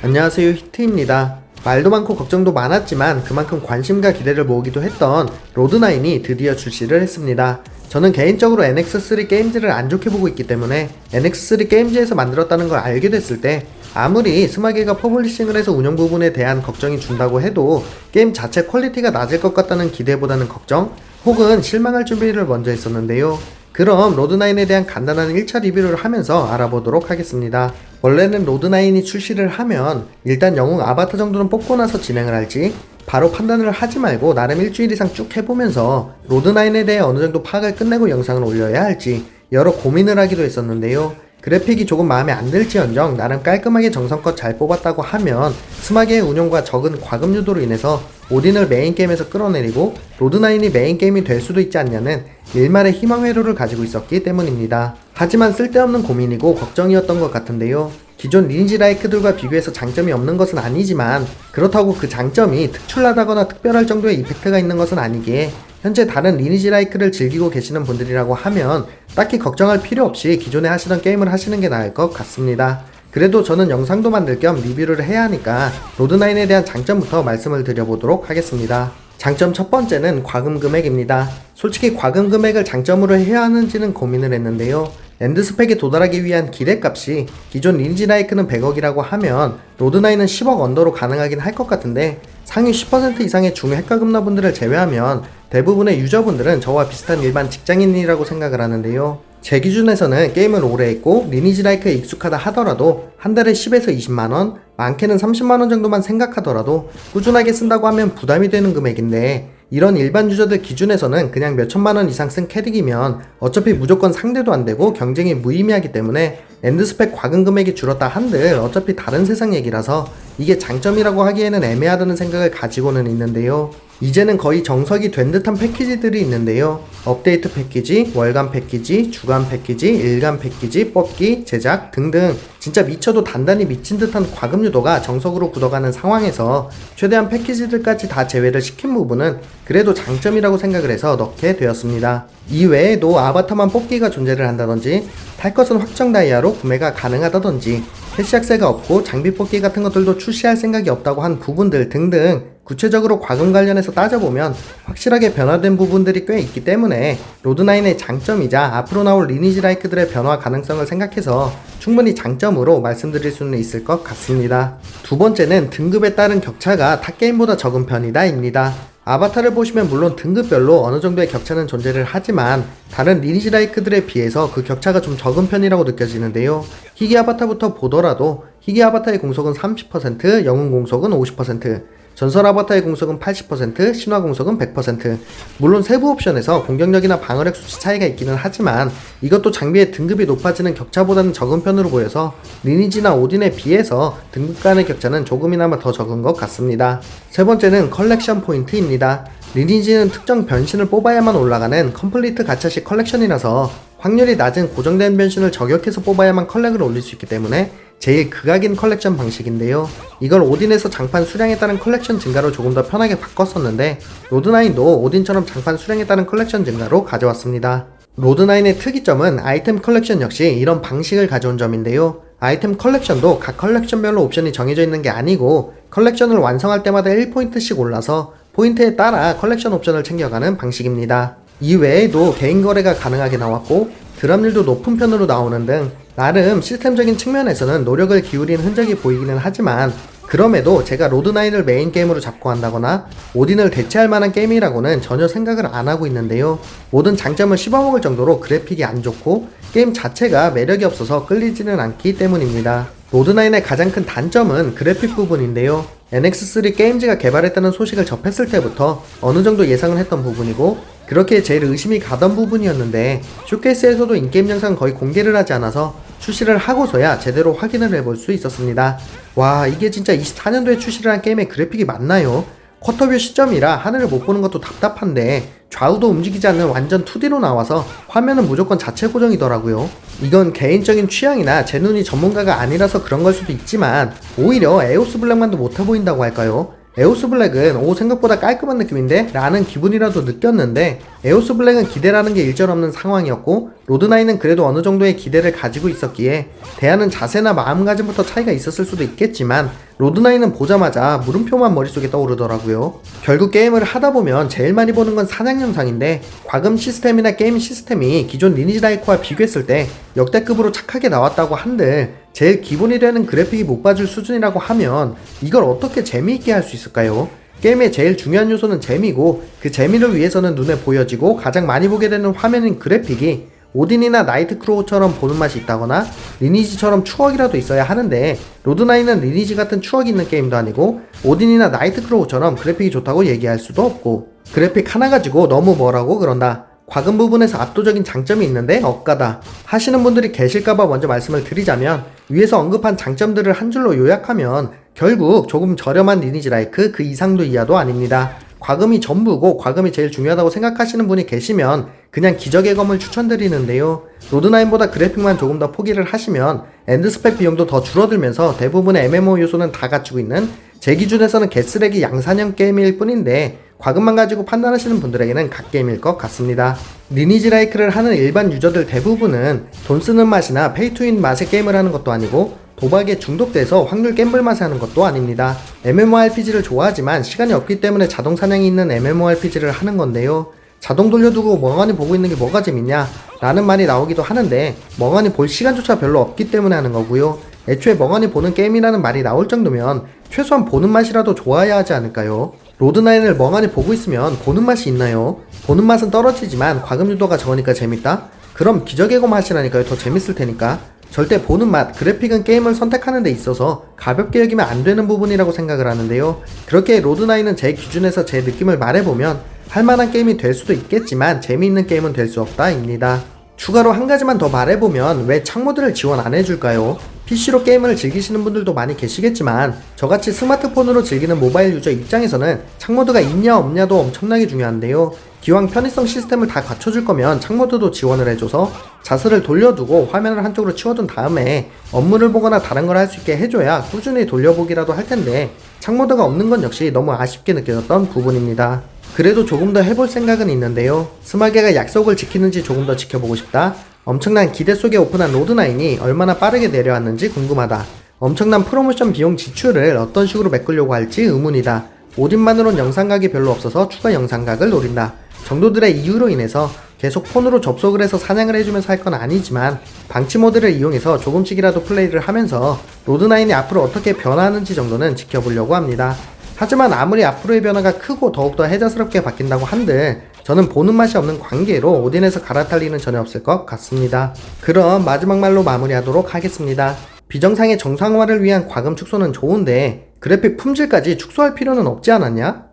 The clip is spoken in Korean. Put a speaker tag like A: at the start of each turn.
A: 안녕하세요 히트입니다. 말도 많고 걱정도 많았지만 그만큼 관심과 기대를 모으기도 했던 로드9이 드디어 출시를 했습니다. 저는 개인적으로 NX3 게임즈를 안 좋게 보고 있기 때문에 NX3 게임즈에서 만들었다는 걸 알게 됐을 때 아무리 스마게가 퍼블리싱을 해서 운영 부분에 대한 걱정이 준다고 해도 게임 자체 퀄리티가 낮을 것 같다는 기대보다는 걱정 혹은 실망할 준비를 먼저 했었는데요. 그럼 로드9에 대한 간단한 1차 리뷰를 하면서 알아보도록 하겠습니다. 원래는 로드9이 출시를 하면 일단 영웅 아바타 정도는 뽑고 나서 진행을 할지 바로 판단을 하지 말고 나름 일주일 이상 쭉 해보면서 로드9에 대해 어느 정도 파악을 끝내고 영상을 올려야 할지 여러 고민을 하기도 했었는데요. 그래픽이 조금 마음에 안 들지언정 나름 깔끔하게 정성껏 잘 뽑았다고 하면 스마게의 운용과 적은 과금 유도로 인해서 오딘을 메인 게임에서 끌어내리고 로드9이 메인 게임이 될 수도 있지 않냐는 일말의 희망 회로를 가지고 있었기 때문입니다. 하지만 쓸데없는 고민이고 걱정이었던 것 같은데요. 기존 리니지 라이크들과 비교해서 장점이 없는 것은 아니지만 그렇다고 그 장점이 특출나다거나 특별할 정도의 이펙트가 있는 것은 아니기에 현재 다른 리니지 라이크를 즐기고 계시는 분들이라고 하면 딱히 걱정할 필요 없이 기존에 하시던 게임을 하시는 게 나을 것 같습니다. 그래도 저는 영상도 만들 겸 리뷰를 해야 하니까 로드9에 대한 장점부터 말씀을 드려보도록 하겠습니다. 장점 첫 번째는 과금 금액입니다. 솔직히 과금 금액을 장점으로 해야 하는지는 고민을 했는데요. 엔드 스펙에 도달하기 위한 기대값이 기존 리니지 라이크는 100억이라고 하면 로드9은 10억 언더로 가능하긴 할 것 같은데 상위 10% 이상의 중핵가 금러분들을 제외하면 대부분의 유저분들은 저와 비슷한 일반 직장인이라고 생각을 하는데요. 제 기준에서는 게임을 오래 했고 리니지 라이크에 익숙하다 하더라도 한 달에 10에서 20만원, 많게는 30만원 정도만 생각하더라도 꾸준하게 쓴다고 하면 부담이 되는 금액인데 이런 일반 유저들 기준에서는 그냥 몇 천만원 이상 쓴 캐릭이면 어차피 무조건 상대도 안 되고 경쟁이 무의미하기 때문에 엔드스펙 과금 금액이 줄었다 한들 어차피 다른 세상 얘기라서 이게 장점이라고 하기에는 애매하다는 생각을 가지고는 있는데요. 이제는 거의 정석이 된 듯한 패키지들이 있는데요. 업데이트 패키지, 월간 패키지, 주간 패키지, 일간 패키지, 뽑기, 제작 등등 진짜 미쳐도 단단히 미친 듯한 과금 유도가 정석으로 굳어가는 상황에서 최대한 패키지들까지 다 제외를 시킨 부분은 그래도 장점이라고 생각을 해서 넣게 되었습니다. 이외에도 아바타만 뽑기가 존재를 한다든지 탈 것은 확정 다이아로 구매가 가능하다든지 캐시 약세가 없고 장비 뽑기 같은 것들도 출시할 생각이 없다고 한 부분들 등등 구체적으로 과금 관련해서 따져보면 확실하게 변화된 부분들이 꽤 있기 때문에 로드9의 장점이자 앞으로 나올 리니지 라이크들의 변화 가능성을 생각해서 충분히 장점으로 말씀드릴 수는 있을 것 같습니다. 두 번째는 등급에 따른 격차가 탑게임보다 적은 편이다입니다. 아바타를 보시면 물론 등급별로 어느 정도의 격차는 존재를 하지만 다른 리니지 라이크들에 비해서 그 격차가 좀 적은 편이라고 느껴지는데요. 희귀 아바타부터 보더라도 희귀 아바타의 공속은 30%, 영웅 공속은 50%, 전설 아바타의 공속은 80%, 신화 공속은 100%. 물론 세부 옵션에서 공격력이나 방어력 수치 차이가 있기는 하지만 이것도 장비의 등급이 높아지는 격차보다는 적은 편으로 보여서 리니지나 오딘에 비해서 등급 간의 격차는 조금이나마 더 적은 것 같습니다. 세 번째는 컬렉션 포인트입니다. 리니지는 특정 변신을 뽑아야만 올라가는 컴플리트 가차식 컬렉션이라서 확률이 낮은 고정된 변신을 저격해서 뽑아야만 컬렉을 올릴 수 있기 때문에 제일 극악인 컬렉션 방식인데요. 이걸 오딘에서 장판 수량에 따른 컬렉션 증가로 조금 더 편하게 바꿨었는데 로드9도 오딘처럼 장판 수량에 따른 컬렉션 증가로 가져왔습니다. 로드9의 특이점은 아이템 컬렉션 역시 이런 방식을 가져온 점인데요. 아이템 컬렉션도 각 컬렉션별로 옵션이 정해져 있는 게 아니고 컬렉션을 완성할 때마다 1포인트씩 올라서 포인트에 따라 컬렉션 옵션을 챙겨가는 방식입니다. 이외에도 개인 거래가 가능하게 나왔고 드랍률도 높은 편으로 나오는 등 나름 시스템적인 측면에서는 노력을 기울인 흔적이 보이기는 하지만 그럼에도 제가 로드9을 메인 게임으로 잡고 한다거나 오딘을 대체할 만한 게임이라고는 전혀 생각을 안 하고 있는데요. 모든 장점을 씹어먹을 정도로 그래픽이 안 좋고 게임 자체가 매력이 없어서 끌리지는 않기 때문입니다. 로드9의 가장 큰 단점은 그래픽 부분인데요. NX3 게임즈가 개발했다는 소식을 접했을 때부터 어느 정도 예상을 했던 부분이고 그렇게 제일 의심이 가던 부분이었는데 쇼케이스에서도 인게임 영상 거의 공개를 하지 않아서 출시를 하고서야 제대로 확인을 해볼 수 있었습니다. 와 이게 진짜 24년도에 출시를 한 게임의 그래픽이 맞나요? 쿼터뷰 시점이라 하늘을 못 보는 것도 답답한데 좌우도 움직이지 않는 완전 2D로 나와서 화면은 무조건 자체 고정이더라고요. 이건 개인적인 취향이나 제 눈이 전문가가 아니라서 그런 걸 수도 있지만 오히려 에오스 블랙만도 못해 보인다고 할까요? 에오스 블랙은 오 생각보다 깔끔한 느낌인데? 라는 기분이라도 느꼈는데 에오스 블랙은 기대라는 게 일절 없는 상황이었고 로드나인은 그래도 어느 정도의 기대를 가지고 있었기에 대하는 자세나 마음가짐부터 차이가 있었을 수도 있겠지만 로드나인은 보자마자 물음표만 머릿속에 떠오르더라고요. 결국 게임을 하다 보면 제일 많이 보는 건 사냥 영상인데 과금 시스템이나 게임 시스템이 기존 리니지 라이크와 비교했을 때 역대급으로 착하게 나왔다고 한들 제일 기본이 되는 그래픽이 못 봐줄 수준이라고 하면 이걸 어떻게 재미있게 할 수 있을까요? 게임의 제일 중요한 요소는 재미고 그 재미를 위해서는 눈에 보여지고 가장 많이 보게 되는 화면인 그래픽이 오딘이나 나이트크로우처럼 보는 맛이 있다거나 리니지처럼 추억이라도 있어야 하는데 로드나인은 리니지 같은 추억이 있는 게임도 아니고 오딘이나 나이트크로우처럼 그래픽이 좋다고 얘기할 수도 없고 그래픽 하나 가지고 너무 뭐라고 그런다 과금 부분에서 압도적인 장점이 있는데 억까다 하시는 분들이 계실까봐 먼저 말씀을 드리자면 위에서 언급한 장점들을 한 줄로 요약하면 결국 조금 저렴한 리니지 라이크 그 이상도 이하도 아닙니다. 과금이 전부고 과금이 제일 중요하다고 생각하시는 분이 계시면 그냥 기적의 검을 추천드리는데요. 로드나인보다 그래픽만 조금 더 포기를 하시면 엔드스펙 비용도 더 줄어들면서 대부분의 MMO 요소는 다 갖추고 있는 제 기준에서는 개쓰레기 양산형 게임일 뿐인데 과금만 가지고 판단하시는 분들에게는 갓게임일 것 같습니다. 리니지 라이크를 하는 일반 유저들 대부분은 돈 쓰는 맛이나 페이투인 맛의 게임을 하는 것도 아니고 도박에 중독돼서 확률 갬블 맛에 하는 것도 아닙니다. MMORPG를 좋아하지만 시간이 없기 때문에 자동 사냥이 있는 MMORPG를 하는 건데요. 자동 돌려두고 멍하니 보고 있는 게 뭐가 재밌냐? 라는 말이 나오기도 하는데 멍하니 볼 시간조차 별로 없기 때문에 하는 거고요. 애초에 멍하니 보는 게임이라는 말이 나올 정도면 최소한 보는 맛이라도 좋아야 하지 않을까요? 로드나인을 멍하니 보고 있으면 보는 맛이 있나요? 보는 맛은 떨어지지만 과금 유도가 적으니까 재밌다? 그럼 기적의 검 하시라니까요. 더 재밌을 테니까. 절대 보는 맛, 그래픽은 게임을 선택하는 데 있어서 가볍게 여기면 안 되는 부분이라고 생각을 하는데요. 그렇게 로드나인은 제 기준에서 제 느낌을 말해보면 할만한 게임이 될 수도 있겠지만 재미있는 게임은 될 수 없다입니다. 추가로 한 가지만 더 말해보면 왜 창모드를 지원 안 해줄까요? PC로 게임을 즐기시는 분들도 많이 계시겠지만 저같이 스마트폰으로 즐기는 모바일 유저 입장에서는 창모드가 있냐 없냐도 엄청나게 중요한데요. 기왕 편의성 시스템을 다 갖춰줄 거면 창모드도 지원을 해줘서 자스를 돌려두고 화면을 한쪽으로 치워둔 다음에 업무를 보거나 다른 걸 할 수 있게 해줘야 꾸준히 돌려보기라도 할 텐데 창모드가 없는 건 역시 너무 아쉽게 느껴졌던 부분입니다. 그래도 조금 더 해볼 생각은 있는데요. 스마게가 약속을 지키는지 조금 더 지켜보고 싶다. 엄청난 기대 속에 오픈한 로드나인이 얼마나 빠르게 내려왔는지 궁금하다. 엄청난 프로모션 비용 지출을 어떤 식으로 메꾸려고 할지 의문이다. 오딘만으론 영상각이 별로 없어서 추가 영상각을 노린다. 정도들의 이유로 인해서 계속 폰으로 접속을 해서 사냥을 해주면서 할 건 아니지만 방치 모드를 이용해서 조금씩이라도 플레이를 하면서 로드나인이 앞으로 어떻게 변하는지 정도는 지켜보려고 합니다. 하지만 아무리 앞으로의 변화가 크고 더욱더 해자스럽게 바뀐다고 한들 저는 보는 맛이 없는 관계로 오딘에서 갈아탈 리는 전혀 없을 것 같습니다. 그럼 마지막 말로 마무리하도록 하겠습니다. 비정상의 정상화를 위한 과금 축소는 좋은데 그래픽 품질까지 축소할 필요는 없지 않았냐?